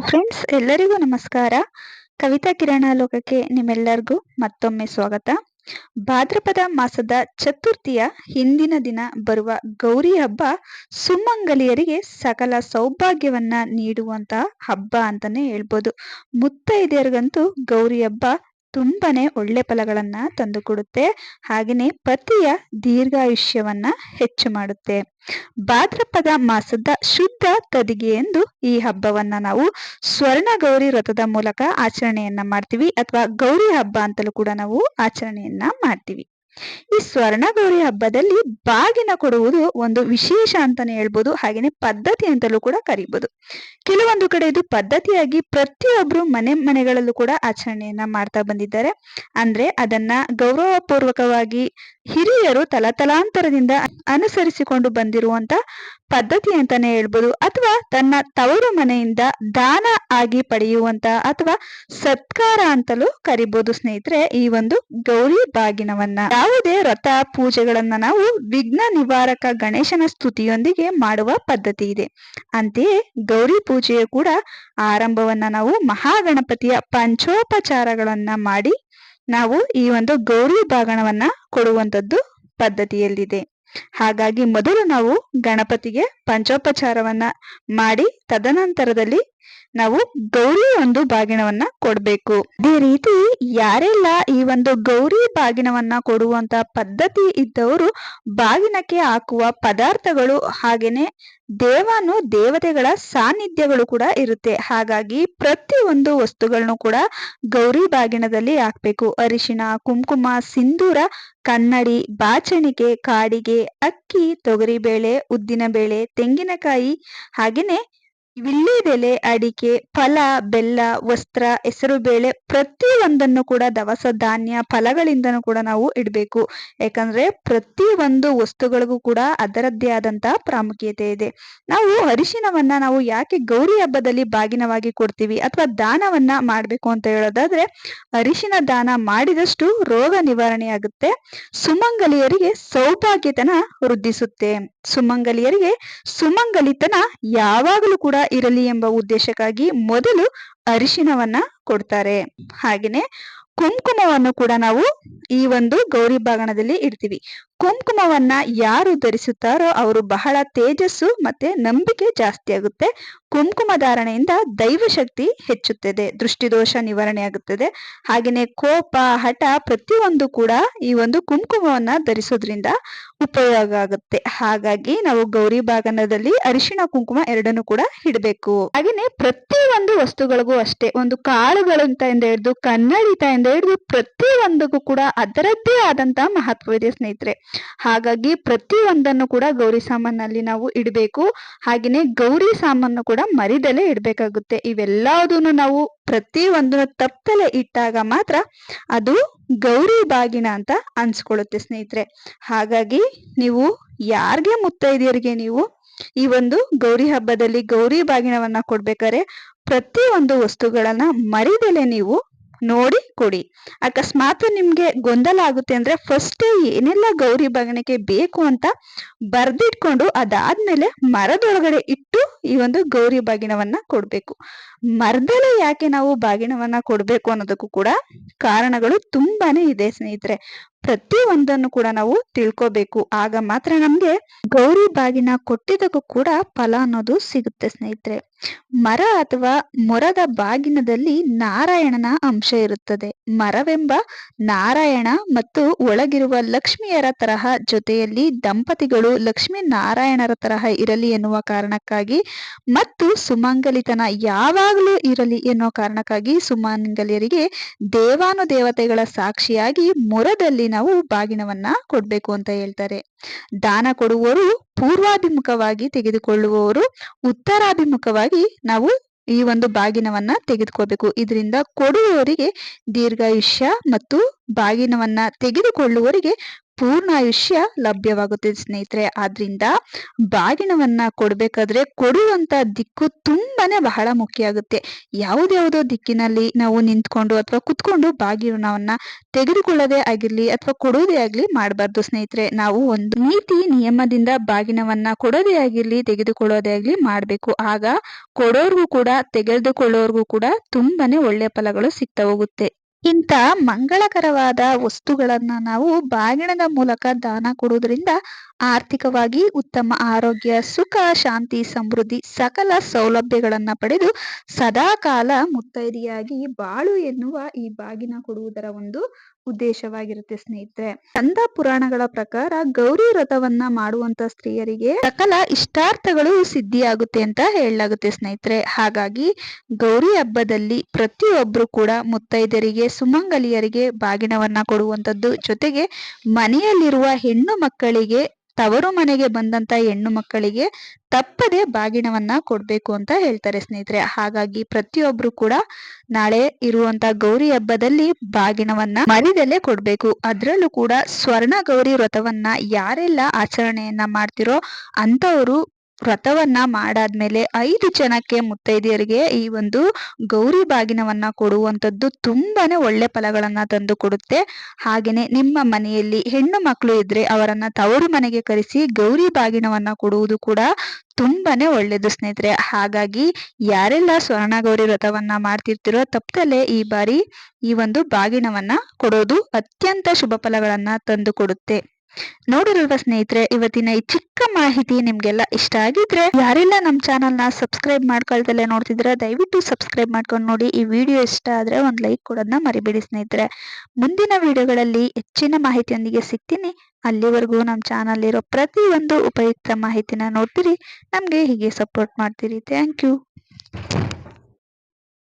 Friends ಎಲ್ಲರಿಗೂ ನಮಸ್ಕಾರ. ಕವಿತಾ ಕಿರಣ ಲೋಕಕ್ಕೆ ನಿಮ್ಮೆಲ್ಲರಿಗೂ ಮತ್ತೊಮ್ಮೆ ಸ್ವಾಗತ. ಭಾದ್ರಪದ ಮಾಸದ ಚತುರ್ಥಿಯ ಹಿಂದಿನ ದಿನ ಬರುವ ಗೌರಿ ಹಬ್ಬ ಸುಮಂಗಲಿಯರಿಗೆ ಸಕಲ ಸೌಭಾಗ್ಯವನ್ನ ನೀಡುವಂತಹ ಹಬ್ಬ ಅಂತಾನೆ ಹೇಳ್ಬೋದು. ಮುತ್ತೈದೆಯರಿಗಂತೂ ಗೌರಿ ಹಬ್ಬ ತುಂಬಾನೇ ಒಳ್ಳೆ ಫಲಗಳನ್ನು ತಂದುಕೊಡುತ್ತೆ. ಹಾಗೆಯೇ ಪತಿಯ ದೀರ್ಘಾಯುಷ್ಯವನ್ನ ಹೆಚ್ಚು ಮಾಡುತ್ತೆ. ಭಾದ್ರಪದ ಮಾಸದ ಶುದ್ಧ ತದಿಗೆ ಎಂದು ಈ ಹಬ್ಬವನ್ನ ನಾವು ಸ್ವರ್ಣ ಗೌರಿ ವ್ರತದ ಮೂಲಕ ಆಚರಣೆಯನ್ನ ಮಾಡ್ತೀವಿ. ಅಥವಾ ಗೌರಿ ಹಬ್ಬ ಅಂತಲೂ ಕೂಡ ನಾವು ಆಚರಣೆಯನ್ನ ಮಾಡ್ತೀವಿ. ಈ ಸ್ವರ್ಣ ಗೌರಿ ಹಬ್ಬದಲ್ಲಿ ಬಾಗಿನ ಕೊಡುವುದು ಒಂದು ವಿಶೇಷ ಅಂತಾನೆ ಹೇಳ್ಬೋದು, ಹಾಗೇನೆ ಪದ್ಧತಿ ಅಂತಲೂ ಕೂಡ ಕರಿಬಹುದು ಕೆಲವೊಂದು ಕಡೆ ಇದು ಪದ್ಧತಿಯಾಗಿ ಪ್ರತಿಯೊಬ್ರು ಮನೆ ಮನೆಗಳಲ್ಲೂ ಕೂಡ ಆಚರಣೆಯನ್ನ ಮಾಡ್ತಾ ಬಂದಿದ್ದಾರೆ. ಅಂದ್ರೆ ಅದನ್ನ ಗೌರವ ಪೂರ್ವಕವಾಗಿ ಹಿರಿಯರು ತಲತಲಾಂತರದಿಂದ ಅನುಸರಿಸಿಕೊಂಡು ಬಂದಿರುವಂತ ಪದ್ಧತಿ ಅಂತಾನೆ ಹೇಳ್ಬೋದು. ಅಥವಾ ತನ್ನ ತವರು ಮನೆಯಿಂದ ದಾನ ಆಗಿ ಪಡೆಯುವಂತ ಅಥವಾ ಸತ್ಕಾರ ಅಂತಲೂ ಕರಿಬಹುದು ಸ್ನೇಹಿತರೆ ಈ ಒಂದು ಗೌರಿ ಬಾಗಿನವನ್ನ. ಯಾವುದೇ ರಥ ಪೂಜೆಗಳನ್ನ ನಾವು ವಿಘ್ನ ನಿವಾರಕ ಗಣೇಶನ ಸ್ತುತಿಯೊಂದಿಗೆ ಮಾಡುವ ಪದ್ಧತಿ ಇದೆ. ಅಂತೆಯೇ ಗೌರಿ ಪೂಜೆಯ ಕೂಡ ಆರಂಭವನ್ನ ನಾವು ಮಹಾಗಣಪತಿಯ ಪಂಚೋಪಚಾರಗಳನ್ನ ಮಾಡಿ ನಾವು ಈ ಒಂದು ಗೌರಿ ಬಾಗಣವನ್ನ ಕೊಡುವಂತದ್ದು ಪದ್ಧತಿಯಲ್ಲಿದೆ. ಹಾಗಾಗಿ ಮೊದಲು ನಾವು ಗಣಪತಿಗೆ ಪಂಚೋಪಚಾರವನ್ನ ಮಾಡಿ ತದನಂತರದಲ್ಲಿ ನಾವು ಗೌರಿ ಒಂದು ಬಾಗಿಣವನ್ನ ಕೊಡ್ಬೇಕು. ಅದೇ ರೀತಿ ಯಾರೆಲ್ಲ ಈ ಒಂದು ಗೌರಿ ಬಾಗಿಣವನ್ನ ಕೊಡುವಂತ ಪದ್ಧತಿ ಇದ್ದವರು ಬಾಗಿನಕ್ಕೆ ಹಾಕುವ ಪದಾರ್ಥಗಳು ಹಾಗೇನೆ ದೇವಾನು ದೇವತೆಗಳ ಸಾನ್ನಿಧ್ಯಗಳು ಕೂಡ ಇರುತ್ತೆ. ಹಾಗಾಗಿ ಪ್ರತಿ ಒಂದು ವಸ್ತುಗಳನ್ನು ಕೂಡ ಗೌರಿ ಬಾಗಿಣದಲ್ಲಿ ಹಾಕ್ಬೇಕು. ಅರಿಶಿನ ಕುಂಕುಮ, ಸಿಂಧೂರ ಕನ್ನಡಿ ಬಾಚಣಿಕೆ ಕಾಡಿಗೆ, ಅಕ್ಕಿ, ತೊಗರಿಬೇಳೆ, ಉದ್ದಿನಬೇಳೆ, ತೆಂಗಿನಕಾಯಿ ಹಾಗೇನೆ ವಿಳ್ಳೆದೆಲೆ ಅಡಿಕೆ, ಫಲ, ಬೆಲ್ಲ, ವಸ್ತ್ರ ಹೆಸರುಬೇಳೆ ಪ್ರತಿ ಪ್ರತಿಯೊಂದನ್ನು ಕೂಡ ದವಸ ಧಾನ್ಯ ಫಲಗಳಿಂದನೂ ಕೂಡ ನಾವು ಇಡಬೇಕು. ಯಾಕಂದ್ರೆ ಪ್ರತಿ ಒಂದು ವಸ್ತುಗಳಿಗೂ ಕೂಡ ಅದರದ್ದೇ ಆದಂತಹ ಪ್ರಾಮುಖ್ಯತೆ ಇದೆ. ನಾವು ಅರಿಶಿನವನ್ನ ನಾವು ಯಾಕೆ ಗೌರಿ ಹಬ್ಬದಲ್ಲಿ ಬಾಗಿನವಾಗಿ ಕೊಡ್ತೀವಿ ಅಥವಾ ದಾನವನ್ನ ಮಾಡ್ಬೇಕು ಅಂತ ಹೇಳೋದಾದ್ರೆ ಅರಿಶಿನ ದಾನ ಮಾಡಿದಷ್ಟು ರೋಗ ನಿವಾರಣೆ ಆಗುತ್ತೆ. ಸುಮಂಗಲಿಯರಿಗೆ ಸೌಭಾಗ್ಯತನ ವೃದ್ಧಿಸುತ್ತೆ. ಸುಮಂಗಲಿಯರಿಗೆ ಸುಮಂಗಲಿತನ ಯಾವಾಗಲೂ ಕೂಡ ಇರಲಿ ಎಂಬ ಉದ್ದೇಶಕ್ಕಾಗಿ ಮೊದಲು ಅರಿಶಿನವನ್ನ ಕೊಡ್ತಾರೆ. ಹಾಗೆಯೇ ಕುಂಕುಮವನ್ನು ಕೂಡ ನಾವು ಈ ಒಂದು ಗೌರಿ ಬಾಗಣದಲ್ಲಿ ಇಡ್ತೀವಿ. ಕುಂಕುಮವನ್ನ ಯಾರು ಧರಿಸುತ್ತಾರೋ ಅವರು ಬಹಳ ತೇಜಸ್ಸು ಮತ್ತೆ ನಂಬಿಕೆ ಜಾಸ್ತಿ ಆಗುತ್ತೆ. ಕುಂಕುಮ ಧಾರಣೆಯಿಂದ ದೈವಶಕ್ತಿ ಹೆಚ್ಚುತ್ತದೆ, ದೃಷ್ಟಿದೋಷ ನಿವಾರಣೆ ಆಗುತ್ತದೆ. ಹಾಗೆಯೇ ಕೋಪ, ಹಠ ಪ್ರತಿಯೊಂದು ಕೂಡ ಈ ಒಂದು ಕುಂಕುಮವನ್ನ ಧರಿಸೋದ್ರಿಂದ ಉಪಯೋಗ ಆಗುತ್ತೆ. ಹಾಗಾಗಿ ನಾವು ಗೌರಿ ಭಾಗನದಲ್ಲಿ ಅರಿಶಿಣ ಕುಂಕುಮ ಎರಡನ್ನು ಕೂಡ ಇಡಬೇಕು. ಹಾಗೆಯೇ ಪ್ರತಿ ಒಂದು ವಸ್ತುಗಳಿಗೂ ಅಷ್ಟೇ, ಒಂದು ಕಾಳುಗಳಂತ ಇಂದ ಹಿಡಿದು ಕನ್ನಡಿತ ಇಂದ ಹಿಡಿದು ಪ್ರತಿಯೊಂದಕ್ಕೂ ಕೂಡ ಅದರದ್ದೇ ಆದಂತಹ ಮಹತ್ವವಿದೆ ಸ್ನೇಹಿತರೆ. ಹಾಗಾಗಿ ಪ್ರತಿ ಒಂದನ್ನು ಕೂಡ ಗೌರಿ ಸಾಮಾನಲ್ಲಿ ನಾವು ಇಡಬೇಕು. ಹಾಗೆಯೇ ಗೌರಿ ಸಾಮಾನು ಕೂಡ ಮರಿದಲೆ ಇಡಬೇಕಾಗುತ್ತೆ. ಇವೆಲ್ಲದನ್ನು ನಾವು ಪ್ರತಿ ಒಂದನ್ನು ತಪ್ಪಲೆ ಇಟ್ಟಾಗ ಮಾತ್ರ ಅದು ಗೌರಿ ಬಾಗಿನ ಅಂತ ಅನ್ಸ್ಕೊಳ್ಳುತ್ತೆ ಸ್ನೇಹಿತರೆ. ಹಾಗಾಗಿ ನೀವು ಯಾರಿಗೆ ಮುತ್ತೈದೆಯರಿಗೆ ನೀವು ಈ ಒಂದು ಗೌರಿ ಹಬ್ಬದಲ್ಲಿ ಗೌರಿ ಬಾಗಿನವನ್ನ ಕೊಡ್ಬೇಕಾದ್ರೆ ಪ್ರತಿ ಒಂದು ವಸ್ತುಗಳನ್ನ ಮರಿದಲೆ ನೀವು ನೋಡಿ ಕೊಡಿ. ಅಕಸ್ಮಾತ್ ನಿಮ್ಗೆ ಗೊಂದಲ ಆಗುತ್ತೆ ಅಂದ್ರೆ ಫಸ್ಟ್ ಏನೆಲ್ಲ ಗೌರಿ ಬಾಗಣಕ್ಕೆ ಬೇಕು ಅಂತ ಬರ್ದಿಟ್ಕೊಂಡು ಅದಾದ್ಮೇಲೆ ಮರದೊಳಗಡೆ ಇಟ್ಟು ಈ ಒಂದು ಗೌರಿ ಬಾಗಿನವನ್ನ ಕೊಡ್ಬೇಕು. ಮರದಲ್ಲೇ ಯಾಕೆ ನಾವು ಬಾಗಿನವನ್ನ ಕೊಡ್ಬೇಕು ಅನ್ನೋದಕ್ಕೂ ಕೂಡ ಕಾರಣಗಳು ತುಂಬಾನೇ ಇದೆ ಸ್ನೇಹಿತರೆ. ಪ್ರತಿ ಒಂದನ್ನು ಕೂಡ ನಾವು ತಿಳ್ಕೋಬೇಕು. ಆಗ ಮಾತ್ರ ನಮ್ಗೆ ಗೌರಿ ಬಾಗಿನ ಕೊಟ್ಟಿದ್ದಕ್ಕೂ ಕೂಡ ಫಲ ಅನ್ನೋದು ಸಿಗುತ್ತೆ ಸ್ನೇಹಿತರೆ. ಮರ ಅಥವಾ ಮೊರದ ಬಾಗಿನದಲ್ಲಿ ನಾರಾಯಣನ ಅಂಶ ಇರುತ್ತದೆ. ಮರವೆಂಬ ನಾರಾಯಣ ಮತ್ತು ಒಳಗಿರುವ ಲಕ್ಷ್ಮಿಯರ ತರಹ ಜೊತೆಯಲ್ಲಿ ದಂಪತಿಗಳು ಲಕ್ಷ್ಮೀ ನಾರಾಯಣರ ತರಹ ಇರಲಿ ಎನ್ನುವ ಕಾರಣಕ್ಕಾಗಿ ಮತ್ತು ಸುಮಂಗಲಿತನ ಯಾವಾಗಲೂ ಇರಲಿ ಎನ್ನುವ ಕಾರಣಕ್ಕಾಗಿ ಸುಮಂಗಲಿಯರಿಗೆ ದೇವಾನು ದೇವತೆಗಳ ಸಾಕ್ಷಿಯಾಗಿ ಮೊರದಲ್ಲಿ ನಾವು ಬಾಗಿನವನ್ನ ಕೊಡ್ಬೇಕು ಅಂತ ಹೇಳ್ತಾರೆ. ದಾನ ಕೊಡುವವರು ಪೂರ್ವಾಭಿಮುಖವಾಗಿ ತೆಗೆದುಕೊಳ್ಳುವವರು, ಉತ್ತರಾಭಿಮುಖವಾಗಿ ನಾವು ಈ ಒಂದು ಬಾಗಿನವನ್ನ ತೆಗೆದುಕೋಬೇಕು ಇದರಿಂದ ಕೊಡುವವರಿಗೆ ದೀರ್ಘಾಯುಷ್ಯ ಮತ್ತು ಬಾಗಿನವನ್ನ ತೆಗೆದುಕೊಳ್ಳುವವರಿಗೆ ಪೂರ್ಣಾಯುಷ್ಯ ಲಭ್ಯವಾಗುತ್ತೆ ಸ್ನೇಹಿತರೆ. ಆದ್ರಿಂದ ಬಾಗಿನವನ್ನ ಕೊಡ್ಬೇಕಾದ್ರೆ ಕೊಡುವಂತ ದಿಕ್ಕು ತುಂಬಾನೇ ಬಹಳ ಮುಖ್ಯ ಆಗುತ್ತೆ. ಯಾವ್ದ್ಯಾವ್ದೋ ದಿಕ್ಕಿನಲ್ಲಿ ನಾವು ನಿಂತ್ಕೊಂಡು ಅಥವಾ ಕುತ್ಕೊಂಡು ಬಾಗಿನವನ್ನ ತೆಗೆದುಕೊಳ್ಳೋದೇ ಆಗಿರ್ಲಿ ಅಥವಾ ಕೊಡೋದೇ ಆಗ್ಲಿ ಮಾಡಬಾರ್ದು ಸ್ನೇಹಿತರೆ. ನಾವು ಒಂದು ನೀತಿ, ನಿಯಮದಿಂದ ಬಾಗಿನವನ್ನ ಕೊಡೋದೇ ಆಗಿರ್ಲಿ, ತೆಗೆದುಕೊಳ್ಳೋದೇ ಆಗ್ಲಿ ಮಾಡ್ಬೇಕು. ಆಗ ಕೊಡೋರ್ಗೂ ಕೂಡ, ತೆಗೆದುಕೊಳ್ಳೋರ್ಗೂ ಕೂಡ ತುಂಬಾನೇ ಒಳ್ಳೆಯ ಫಲಗಳು ಸಿಗ್ತಾ ಹೋಗುತ್ತೆ. ಇಂಥ ಮಂಗಳಕರವಾದ ವಸ್ತುಗಳನ್ನ ನಾವು ಬಾಗಿಣದ ಮೂಲಕ ದಾನ ಕೊಡುವುದರಿಂದ ಆರ್ಥಿಕವಾಗಿ ಉತ್ತಮ ಆರೋಗ್ಯ, ಸುಖ, ಶಾಂತಿ, ಸಮೃದ್ಧಿ ಸಕಲ ಸೌಲಭ್ಯಗಳನ್ನ ಪಡೆದು ಸದಾಕಾಲ ಮುತ್ತೈದೆಯಾಗಿ ಬಾಳು ಎನ್ನುವ ಈ ಬಾಗಿನ ಕೊಡುವುದರ ಒಂದು ಉದ್ದೇಶವಾಗಿರುತ್ತೆ ಸ್ನೇಹಿತರೆ. ಚಂದ ಪುರಾಣಗಳ ಪ್ರಕಾರ ಗೌರಿ ವ್ರತವನ್ನ ಮಾಡುವಂತ ಸ್ತ್ರೀಯರಿಗೆ ಸಕಲ ಇಷ್ಟಾರ್ಥಗಳು ಸಿದ್ಧಿಯಾಗುತ್ತೆ ಅಂತ ಹೇಳಲಾಗುತ್ತೆ ಸ್ನೇಹಿತರೆ. ಹಾಗಾಗಿ ಗೌರಿ ಹಬ್ಬದಲ್ಲಿ ಪ್ರತಿಯೊಬ್ರು ಕೂಡ ಮುತ್ತೈದರಿಗೆ ಸುಮಂಗಲಿಯರಿಗೆ ಬಾಗಿನವನ್ನ ಕೊಡುವಂತದ್ದು ಜೊತೆಗೆ ಮನೆಯಲ್ಲಿರುವ ಹೆಣ್ಣು ಮಕ್ಕಳಿಗೆ ತವರು ಮನೆಗೆ ಬಂದಂತ ಹೆಣ್ಣು ಮಕ್ಕಳಿಗೆ ತಪ್ಪದೆ ಬಾಗಿನವನ್ನ ಕೊಡ್ಬೇಕು ಅಂತ ಹೇಳ್ತಾರೆ ಸ್ನೇಹಿತರೆ. ಹಾಗಾಗಿ ಪ್ರತಿಯೊಬ್ರು ಕೂಡ ನಾಳೆ ಇರುವಂತ ಗೌರಿ ಹಬ್ಬದಲ್ಲಿ ಬಾಗಿನವನ್ನ ಮರಿದಲ್ಲೇ ಕೊಡ್ಬೇಕು. ಅದ್ರಲ್ಲೂ ಕೂಡ ಸ್ವರ್ಣ ಗೌರಿ ವ್ರತವನ್ನ ಯಾರೆಲ್ಲ ಆಚರಣೆಯನ್ನ ಮಾಡ್ತಿರೋ ಅಂತವರು ವ್ರತವನ್ನ ಮಾಡಾದ್ಮೇಲೆ ಐದು ಜನಕ್ಕೆ ಮುತ್ತೈದೆಯರಿಗೆ ಈ ಒಂದು ಗೌರಿ ಬಾಗಿನವನ್ನ ಕೊಡುವಂಥದ್ದು ತುಂಬಾನೇ ಒಳ್ಳೆ ಫಲಗಳನ್ನ ತಂದು ಕೊಡುತ್ತೆ. ಹಾಗೆಯೇ ನಿಮ್ಮ ಮನೆಯಲ್ಲಿ ಹೆಣ್ಣು ಮಕ್ಕಳು ಇದ್ರೆ ಅವರನ್ನ ತವರು ಮನೆಗೆ ಕರೆಸಿ ಗೌರಿ ಬಾಗಿನವನ್ನ ಕೊಡುವುದು ಕೂಡ ತುಂಬಾನೇ ಒಳ್ಳೇದು ಸ್ನೇಹಿತರೆ. ಹಾಗಾಗಿ ಯಾರೆಲ್ಲ ಸ್ವರ್ಣ ಗೌರಿ ವ್ರತವನ್ನ ಮಾಡ್ತಿರ್ತಿರೋ ತಪ್ಪದಲ್ಲೇ ಈ ಬಾರಿ ಈ ಒಂದು ಬಾಗಿನವನ್ನ ಕೊಡೋದು ಅತ್ಯಂತ ಶುಭ ಫಲಗಳನ್ನ ತಂದು ಕೊಡುತ್ತೆ. ನೋಡಿರಲ್ವಾ ಸ್ನೇಹಿತರೆ, ಇವತ್ತಿನ ಈ ಚಿಕ್ಕ ಮಾಹಿತಿ ನಿಮ್ಗೆಲ್ಲ ಇಷ್ಟ ಆಗಿದ್ರೆ ಯಾರೆಲ್ಲ ನಮ್ಮ ನ ಸಬ್ಸ್ಕ್ರೈಬ್ ಮಾಡ್ಕೊಳ್ದಲ್ಲೇ ನೋಡ್ತಿದ್ರೆ, ದಯವಿಟ್ಟು ಸಬ್ಸ್ಕ್ರೈಬ್ ಮಾಡ್ಕೊಂಡು ನೋಡಿ. ಈ ವಿಡಿಯೋ ಇಷ್ಟ ಆದ್ರೆ ಒಂದ್ ಲೈಕ್ ಕೊಡೋದನ್ನ ಮರಿಬೇಡಿ ಸ್ನೇಹಿತರೆ. ಮುಂದಿನ ವಿಡಿಯೋಗಳಲ್ಲಿ ಹೆಚ್ಚಿನ ಮಾಹಿತಿಯೊಂದಿಗೆ ಸಿಗ್ತೀನಿ. ಅಲ್ಲಿವರೆಗೂ ನಮ್ಮ ಚಾನಲ್ ಇರೋ ಪ್ರತಿಯೊಂದು ಉಪಯುಕ್ತ ಮಾಹಿತಿನ ನೋಡ್ತೀರಿ. ನಮ್ಗೆ ಹೀಗೆ ಸಪೋರ್ಟ್ ಮಾಡ್ತೀರಿ. Thank you